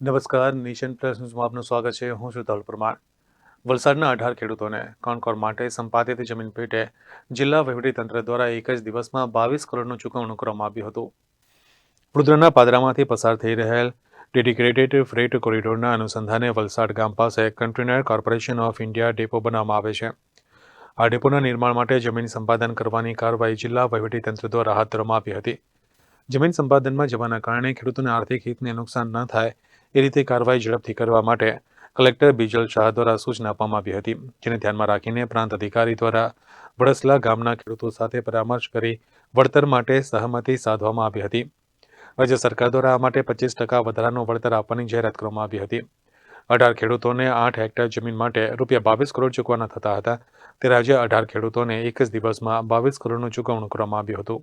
નમસ્કાર, nation plus ન્યૂઝમાં આપનું સ્વાગત છે. હું છું ધવલ પરમાર. વલસાડના અઢાર ખેડૂતોને કોણકોર માટે સંપાદિત જમીન પેટે જિલ્લા વહીવટીતંત્ર દ્વારા એક જ દિવસમાં બાવીસ કરોડનું ચૂકવણું કરવામાં આવ્યું હતું. વડોદરાના પાદરામાંથી પસાર થઈ રહેલ ડેડિકેટેડ ફ્રેટ કોરિડોરના અનુસંધાને વલસાડ ગામ પાસે container corporation of India depot બનાવવામાં આવે છે. આ ડેપોના નિર્માણ માટે જમીન સંપાદન કરવાની કાર્યવાહી જિલ્લા વહીવટીતંત્ર દ્વારા હાથ ધરવામાં આવી હતી. જમીન સંપાદનમાં જવાના કારણે ખેડૂતોને આર્થિક હિતને નુકસાન ન થાય એ રીતે કાર્યવાહી ઝડપથી કરવા માટે કલેક્ટર બિજલ શાહ દ્વારા સૂચના આપવામાં આવી હતી, જેને ધ્યાનમાં રાખીને પ્રાંત અધિકારી દ્વારા વડસલા ગામના ખેડૂતો સાથે પરામર્શ કરી વળતર માટે સહમતિ સાધવામાં આવી હતી. રાજ્ય સરકાર દ્વારા આ માટે પચીસ ટકા વધારાનું વળતર આપવાની જાહેરાત કરવામાં આવી હતી. અઢાર ખેડૂતોને આઠ હેક્ટર જમીન માટે રૂપિયા બાવીસ કરોડ ચૂકવાના થતા હતા. ત્યારે આજે અઢાર ખેડૂતોને એક જ દિવસમાં બાવીસ કરોડનું ચૂકવણું કરવામાં આવ્યું હતું.